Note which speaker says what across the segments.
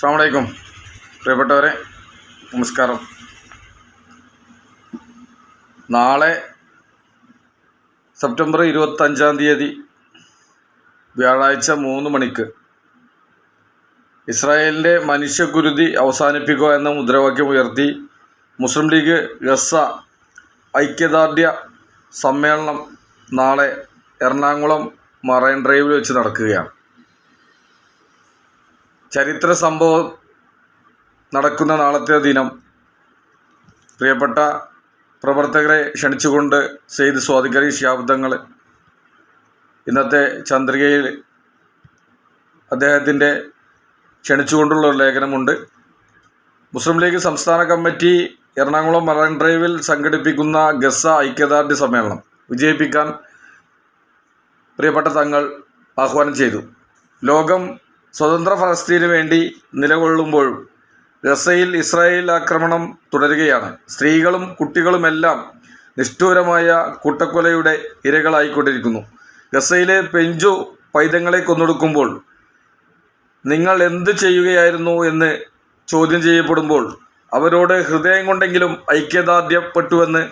Speaker 1: അസ്സാമലൈക്കും പ്രിയപ്പെട്ടവരെ നമസ്കാരം. നാളെ സെപ്റ്റംബർ ഇരുപത്തഞ്ചാം തീയതി വ്യാഴാഴ്ച മൂന്ന് മണിക്ക് ഇസ്രായേലിന്റെ മനുഷ്യകുരുതി അവസാനിപ്പിക്കുക എന്ന മുദ്രാവാക്യം ഉയർത്തി മുസ്ലിം ലീഗ് ഗസ ഐക്യദാർഢ്യ സമ്മേളനം നാളെ എറണാകുളം മറൈൻ ഡ്രൈവിൽ വെച്ച് നടക്കുകയാണ്. ചരിത്ര സംഭവം നടക്കുന്ന നാളത്തെ ദിനം പ്രിയപ്പെട്ട പ്രവർത്തകരെ ക്ഷണിച്ചുകൊണ്ട് സെയ്ദ് സ്വാദിഖലി ശാബ്ദങ്ങൾ ഇന്നത്തെ ചന്ദ്രികയിൽ അദ്ദേഹത്തിന്റെ ക്ഷണിച്ചുകൊണ്ടുള്ള ഒരു ലേഖനമുണ്ട്. മുസ്ലിം ലീഗ് സംസ്ഥാന കമ്മിറ്റി എറണാകുളം മറൈൻ ഡ്രൈവിൽ സംഘടിപ്പിക്കുന്ന ഗസ ഐക്യദാർഢ്യ സമ്മേളനം വിജയിപ്പിക്കാൻ പ്രിയപ്പെട്ട തങ്ങൾ ആഹ്വാനം ചെയ്തു. ലോകം സ്വതന്ത്ര ഫലസ്തീന് വേണ്ടി നിലകൊള്ളുമ്പോഴും ഗസയിൽ ഇസ്രായേൽ ആക്രമണം തുടരുകയാണ്. സ്ത്രീകളും കുട്ടികളുമെല്ലാം നിഷ്ഠൂരമായ കൂട്ടക്കൊലയുടെ ഇരകളായിക്കൊണ്ടിരിക്കുന്നു. ഗസയിലെ പെഞ്ചു പൈതങ്ങളെ കൊന്നൊടുക്കുമ്പോൾ നിങ്ങൾ എന്ത് ചെയ്യുകയായിരുന്നു എന്ന് ചോദ്യം ചെയ്യപ്പെടുമ്പോൾ അവരോട് ഹൃദയം കൊണ്ടെങ്കിലും ഐക്യദാർഢ്യപ്പെട്ടുവെന്ന്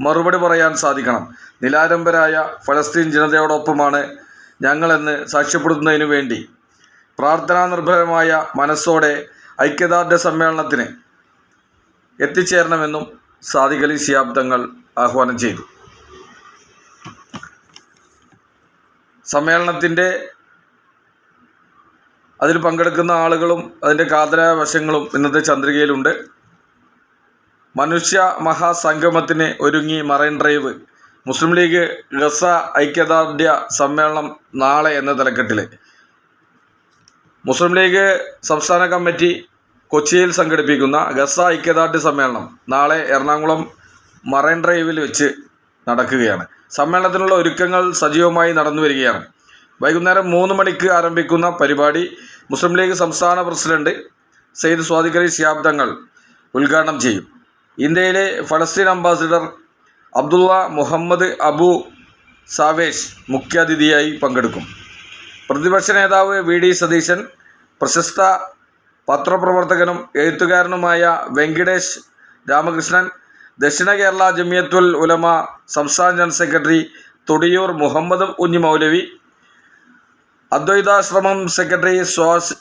Speaker 1: മറുപടി പറയാൻ സാധിക്കണം. നിലാരംബരായ ഫലസ്തീൻ ജനതയോടൊപ്പമാണ് ഞങ്ങളെന്ന് സാക്ഷ്യപ്പെടുത്തുന്നതിനു വേണ്ടി പ്രാർത്ഥനാ നിർഭരമായ മനസ്സോടെ ഐക്യദാർഢ്യ സമ്മേളനത്തിന് എത്തിച്ചേരണമെന്നും സാദിഖലി ശിയാബ്ദങ്ങൾ ആഹ്വാനം ചെയ്തു. സമ്മേളനത്തിന്റെ അതിൽ പങ്കെടുക്കുന്ന ആളുകളും അതിന്റെ കാതലായ വശങ്ങളും ഇന്നത്തെ ചന്ദ്രികയിലുണ്ട്. മനുഷ്യ മഹാസംഗമത്തിന് ഒരുങ്ങി marine drive Muslim League Gaza ഐക്യദാർഢ്യ സമ്മേളനം നാളെ എന്ന തലക്കെട്ടിൽ മുസ്ലിം ലീഗ് സംസ്ഥാന കമ്മിറ്റി കൊച്ചിയിൽ സംഘടിപ്പിക്കുന്ന ഗസ ഐക്യദാർഢ്യ സമ്മേളനം നാളെ എറണാകുളം മറൈൻ ഡ്രൈവിൽ വെച്ച് നടക്കുകയാണ്. സമ്മേളനത്തിനുള്ള ഒരുക്കങ്ങൾ സജീവമായി നടന്നു വരികയാണ്. വൈകുന്നേരം മൂന്ന് മണിക്ക് ആരംഭിക്കുന്ന പരിപാടി മുസ്ലിം ലീഗ് സംസ്ഥാന പ്രസിഡന്റ് സെയ്ദ് സ്വാദിഖലി ശിയാബ്ദങ്ങൾ ഉദ്ഘാടനം ചെയ്യും. ഇന്ത്യയിലെ ഫലസ്തീൻ ambassador Abdullah Muhammad Abu Shawesh മുഖ്യാതിഥിയായി പങ്കെടുക്കും. പ്രതിപക്ഷ നേതാവ് വി ഡി സതീശൻ പ്രശസ്ത പത്രപ്രവർത്തകനും എഴുത്തുകാരനുമായ വെങ്കിടേഷ് രാമകൃഷ്ണൻ ദക്ഷിണ കേരള ജമിയത്തുൽ ഉലമ സംസ്ഥാന general secretary Thodiyoor Muhammad Kunhi Maulavi Advaitashramam secretary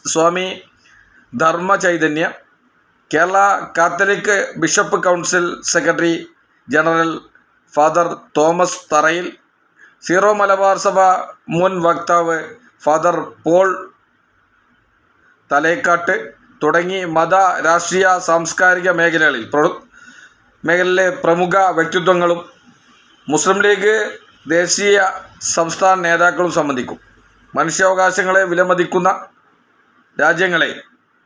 Speaker 1: Swami Dharma Chaitanya Kerala Catholic bishop council secretary general Father Thomas Tharayil Syro Malabar സഭ മുൻ വക്താവ് ഫാദർ പോൾ തലേക്കാട്ട് തുടങ്ങി മത രാഷ്ട്രീയ സാംസ്കാരിക മേഖലകളിൽ മേഖലയിലെ പ്രമുഖ വ്യക്തിത്വങ്ങളും മുസ്ലിം ലീഗ് ദേശീയ സംസ്ഥാന നേതാക്കളും സംബന്ധിക്കും. മനുഷ്യാവകാശങ്ങളെ വിലമതിക്കുന്ന രാജ്യങ്ങളെ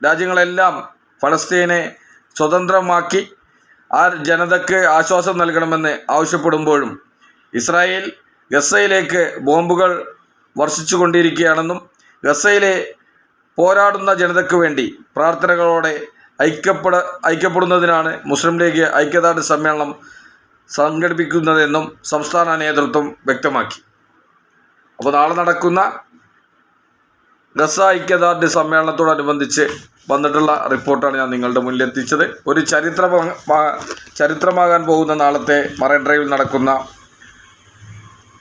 Speaker 1: രാജ്യങ്ങളെല്ലാം ഫലസ്തീനെ സ്വതന്ത്രമാക്കി ആ ജനതയ്ക്ക് ആശ്വാസം നൽകണമെന്ന് ആവശ്യപ്പെടുമ്പോഴും ഇസ്രായേൽ ഗസയിലേക്ക് ബോംബുകൾ വർഷിച്ചു കൊണ്ടിരിക്കുകയാണെന്നും ഗസയിലെ പോരാടുന്ന ജനതയ്ക്ക് വേണ്ടി പ്രാർത്ഥനകളോടെ ഐക്യപ്പെട ഐക്യപ്പെടുന്നതിനാണ് മുസ്ലിം ലീഗ് ഐക്യദാർഢ്യ സമ്മേളനം സംഘടിപ്പിക്കുന്നതെന്നും സംസ്ഥാന നേതൃത്വം വ്യക്തമാക്കി. അപ്പോൾ നാളെ നടക്കുന്ന ഗസ ഐക്യദാർഢ്യ സമ്മേളനത്തോടനുബന്ധിച്ച് വന്നിട്ടുള്ള റിപ്പോർട്ടാണ് ഞാൻ നിങ്ങളുടെ മുന്നിൽ എത്തിച്ചത്. ഒരു ചരിത്ര ചരിത്രമാകാൻ പോകുന്ന നാളത്തെ മറൈൻ ഡ്രൈവിൽ നടക്കുന്ന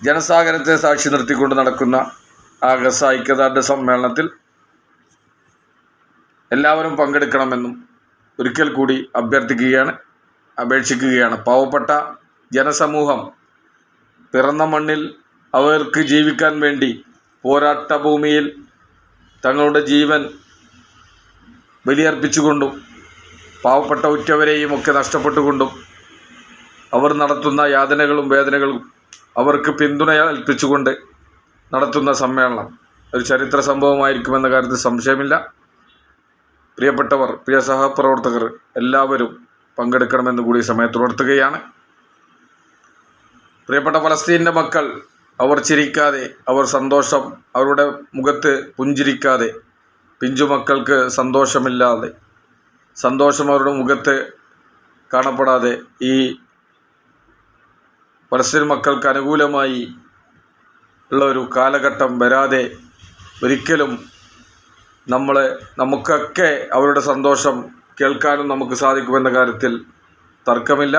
Speaker 1: ജനസാഗരത്തെ സാക്ഷി നിർത്തിക്കൊണ്ട് നടക്കുന്ന ആ ഗസ ഐക്യദാർഢ്യ സമ്മേളനത്തിൽ എല്ലാവരും പങ്കെടുക്കണമെന്നും ഒരിക്കൽ കൂടി അഭ്യർത്ഥിക്കുകയാണ് അപേക്ഷിക്കുകയാണ്. പാവപ്പെട്ട ജനസമൂഹം പിറന്ന മണ്ണിൽ അവർക്ക് ജീവിക്കാൻ വേണ്ടി പോരാട്ട ഭൂമിയിൽ തങ്ങളുടെ ജീവൻ ബലിയർപ്പിച്ചുകൊണ്ടും പാവപ്പെട്ട ഉറ്റവരെയും ഒക്കെ നഷ്ടപ്പെട്ടുകൊണ്ടും അവർ നടത്തുന്ന യാതനകളും വേദനകളും അവർക്ക് പിന്തുണ ഏൽപ്പിച്ചുകൊണ്ട് നടത്തുന്ന സമ്മേളനം. ഒരു ചരിത്ര സംഭവമായിരിക്കുമെന്ന കാര്യത്തിൽ സംശയമില്ല. പ്രിയപ്പെട്ടവർ പ്രിയ സഹപ്രവർത്തകർ എല്ലാവരും പങ്കെടുക്കണമെന്ന് കൂടി സമയത്തുണർത്തുകയാണ്. പ്രിയപ്പെട്ട ഫലസ്തീന്റെ മക്കൾ അവർ ചിരിക്കാതെ അവർ സന്തോഷം അവരുടെ മുഖത്ത് പുഞ്ചിരിക്കാതെ പിഞ്ചു മക്കൾക്ക് സന്തോഷമില്ലാതെ സന്തോഷം അവരുടെ മുഖത്ത് കാണപ്പെടാതെ ഈ പലസ്തീൻ മക്കൾക്ക് അനുകൂലമായി ഉള്ള ഒരു കാലഘട്ടം വരാതെ ഒരിക്കലും നമ്മളെ നമുക്കൊക്കെ അവരുടെ സന്തോഷം കേൾക്കാനും നമുക്ക് സാധിക്കുമെന്ന കാര്യത്തിൽ തർക്കമില്ല.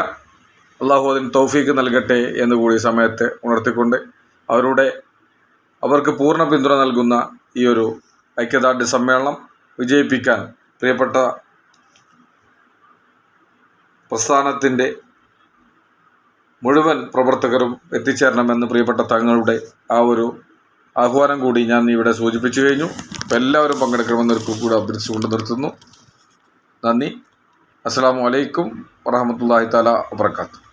Speaker 1: അള്ളാഹു അതിന് തൗഫീക്ക് നൽകട്ടെ എന്ന് കൂടി സമയത്ത് ഉണർത്തിക്കൊണ്ട് അവരുടെ അവർക്ക് പൂർണ പിന്തുണ നൽകുന്ന ഈ ഒരു ഐക്യദാർഢ്യ സമ്മേളനം വിജയിപ്പിക്കാൻ പ്രിയപ്പെട്ട പ്രസ്ഥാനത്തിന്റെ മുഴുവൻ പ്രവർത്തകരും എത്തിച്ചേരണമെന്ന് പ്രിയപ്പെട്ട തങ്ങളുടെ ആ ഒരു ആഹ്വാനം കൂടി ഞാൻ ഇവിടെ സൂചിപ്പിച്ചു കഴിഞ്ഞു. അപ്പോൾ എല്ലാവരും പങ്കെടുക്കണമെന്ന് ഒരു കൂടെ അഭ്യർത്ഥിച്ചുകൊണ്ട് നിർത്തുന്നു. നന്ദി. അസ്സാം വലൈക്കും വറഹമത്തല്ലാഹി താല വാബർക്കാത്തു